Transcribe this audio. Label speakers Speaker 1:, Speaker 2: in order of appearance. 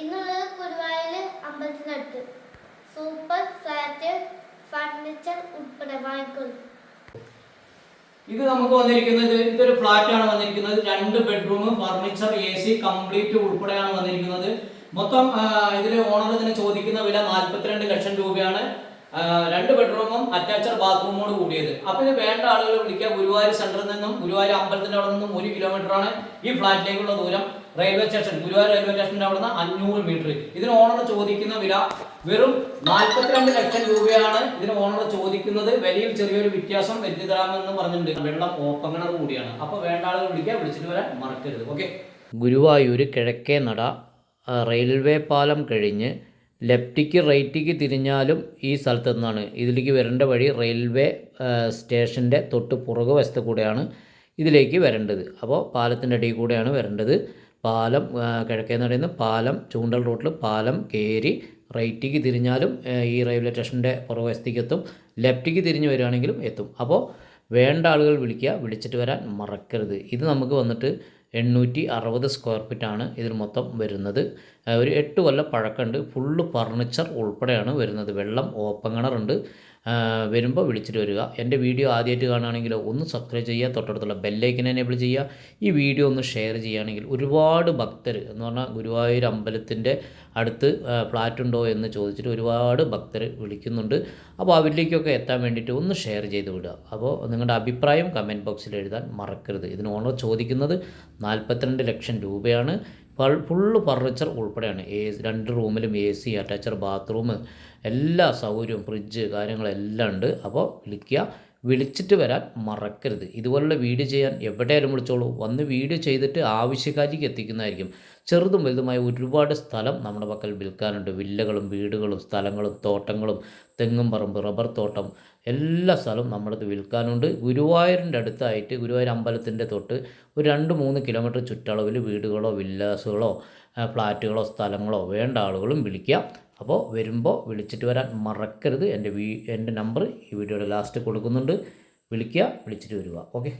Speaker 1: ഇന്നുള്ളത് ഗുരുവായൂർ അമ്പലത്തിനടുത്ത്. Super flat furniture ഉൾപ്പെടെ വാങ്ങിക്കുന്നു
Speaker 2: ഇത് നമുക്ക് വന്നിരിക്കുന്നത് ഇതൊരു ഫ്ലാറ്റ് ആണ് വന്നിരിക്കുന്നത്. രണ്ട് bedroom furniture A C complete ഉൾപ്പെടെയാണ് വന്നിരിക്കുന്നത്. മൊത്തം ഇതിൽ ഓണർ ഇതിന് ചോദിക്കുന്ന വില നാൽപ്പത്തിരണ്ട് ലക്ഷം രൂപയാണ്. രണ്ട് ബെഡ്റൂമും അറ്റാച്ച്ഡ് ബാത്റൂമോട് കൂടിയത്. അപ്പൊ ഇത് വേണ്ട ആളുകൾ വിളിക്കുക ഗുരുവായൂർ സെന്ററിൽ നിന്നും ഗുരുവായൂർ അമ്പലത്തിന്റെ അവിടെ നിന്നും ഒരു കിലോമീറ്റർ ആണ് ഈ ഫ്ലാറ്റിലേക്കുള്ള ദൂരം റെയിൽവേ സ്റ്റേഷൻ ഗുരുവായൂർ റെയിൽവേ സ്റ്റേഷന്റെ അവിടെ നിന്ന് അഞ്ഞൂറ് മീറ്റർ ഇതിന് ഓണർ ചോദിക്കുന്ന വില വെറും നാൽപ്പത്തിരണ്ട് ലക്ഷം രൂപയാണ് ഇതിന് ഓണർ ചോദിക്കുന്നത്. വിലയിൽ ചെറിയൊരു വ്യത്യാസം വരുത്തി തരാമെന്ന് പറഞ്ഞിട്ടുണ്ട്. വെള്ളം ഓപ്പൺ കിണർ കൂടിയാണ്. അപ്പൊ വേണ്ട ആളുകൾ വിളിക്കുക വിളിച്ചിട്ട് വരാൻ മറക്കരുത്. ഓക്കെ
Speaker 3: ഗുരുവായൂർ കിഴക്കേ നട റെയിൽവേ പാലം കഴിഞ്ഞ് ലെഫ്റ്റിക്ക് റൈറ്റിക്ക് തിരിഞ്ഞാലും ഈ സ്ഥലത്ത് നിന്നാണ് ഇതിലേക്ക് വരേണ്ട വഴി റെയിൽവേ സ്റ്റേഷന്റെ തൊട്ട് പുറകു വശത്ത് കൂടെയാണ് ഇതിലേക്ക് വരേണ്ടത്. അപ്പോൾ പാലത്തിന്റെ അടിയിൽ കൂടെയാണ് വരേണ്ടത്. പാലം കിഴക്കേന്ന് പറയുന്നത് പാലം ചൂണ്ടൽ റൂട്ടിൽ പാലം കയറി റൈറ്റിക്ക് തിരിഞ്ഞാലും ഈ റെയിൽവേ സ്റ്റേഷന്റെ പുറകുവശത്തേക്ക് എത്തും ലെഫ്റ്റിക്ക് തിരിഞ്ഞ് വരികയാണെങ്കിലും എത്തും. അപ്പോൾ വേണ്ട ആളുകൾ വിളിക്കുക വിളിച്ചിട്ട് വരാൻ മറക്കരുത്. ഇത് നമുക്ക് വന്നിട്ട് എണ്ണൂറ്റി അറുപത് സ്ക്വയർ ഫീറ്റാണ് ഇതിൽ മൊത്തം വരുന്നത്. ഒരു എട്ട് കൊല്ലം പഴക്കമുണ്ട്. ഫുള്ള് ഫർണിച്ചർ ഉൾപ്പെടെയാണ് വരുന്നത്. വെള്ളം ഓപ്പൺ കിണറുണ്ട്. വരുമ്പോൾ വിളിച്ചിട്ട് വരിക. എന്റെ വീഡിയോ ആദ്യമായിട്ട് കാണുകയാണെങ്കിൽ ഒന്ന് സബ്സ്ക്രൈബ് ചെയ്യുക. തൊട്ടടുത്തുള്ള ബെല്ലൈക്കൻ എനേബിൾ ചെയ്യുക. ഈ വീഡിയോ ഒന്ന് ഷെയർ ചെയ്യുകയാണെങ്കിൽ ഒരുപാട് ഭക്തർ എന്ന് പറഞ്ഞാൽ ഗുരുവായൂർ അമ്പലത്തിന്റെ അടുത്ത് ഫ്ലാറ്റ് ഉണ്ടോ എന്ന് ചോദിച്ചിട്ട് ഒരുപാട് ഭക്തർ വിളിക്കുന്നുണ്ട്. അപ്പോൾ അവരിലേക്കൊക്കെ എത്താൻ വേണ്ടിയിട്ട് ഒന്ന് ഷെയർ ചെയ്ത് വിടുക. അപ്പോൾ നിങ്ങളുടെ അഭിപ്രായം കമന്റ് ബോക്സിൽ എഴുതാൻ മറക്കരുത്. ഇതിന് ഓണർ ചോദിക്കുന്നത് നാൽപ്പത്തിരണ്ട് ലക്ഷം രൂപയാണ്. ഫുള്ള് ഫർണിച്ചർ ഉൾപ്പെടെയാണ്. എ രണ്ട് റൂമിലും എ സി അറ്റാച്ചർ ബാത്റൂം എല്ലാ സൗകര്യവും ഫ്രിഡ്ജ് കാര്യങ്ങളെല്ലാം ഉണ്ട്. അപ്പോൾ വിളിക്കുക. വിളിച്ചിട്ട് വരാൻ മറക്കരുത്. ഇതുപോലുള്ള വീഡിയോ ചെയ്യാൻ എവിടെയായാലും വിളിച്ചോളൂ. വന്ന് വീഡിയോ ചെയ്തിട്ട് ആവശ്യക്കാരിക്ക് എത്തിക്കുന്നതായിരിക്കും. ചെറുതും വലുതുമായ ഒരുപാട് സ്ഥലം നമ്മുടെ പക്കൽ വിൽക്കാനുണ്ട്. വില്ലകളും വീടുകളും സ്ഥലങ്ങളും തോട്ടങ്ങളും തെങ്ങും പറമ്പ് റബ്ബർ തോട്ടം എല്ലാ സ്ഥലവും നമ്മുടെ അടുത്ത് വിൽക്കാനുണ്ട്. ഗുരുവായൂരിന്റെ അടുത്തായിട്ട് ഗുരുവായൂർ അമ്പലത്തിന്റെ തൊട്ട് ഒരു രണ്ട് മൂന്ന് കിലോമീറ്റർ ചുറ്റളവിൽ വീടുകളോ വില്ലാസുകളോ ഫ്ലാറ്റുകളോ സ്ഥലങ്ങളോ വേണ്ട ആളുകളും വിളിക്കാം അപ്പോൾ വരുമ്പോൾ വിളിച്ചിട്ട് വരാൻ മറക്കരുത്. എന്റെ വീ എന്റെ നമ്പർ ഈ വീഡിയോയുടെ ലാസ്റ്റ് കൊടുക്കുന്നുണ്ട്. വിളിക്കുക വിളിച്ചിട്ട് വരിക. ഓക്കെ.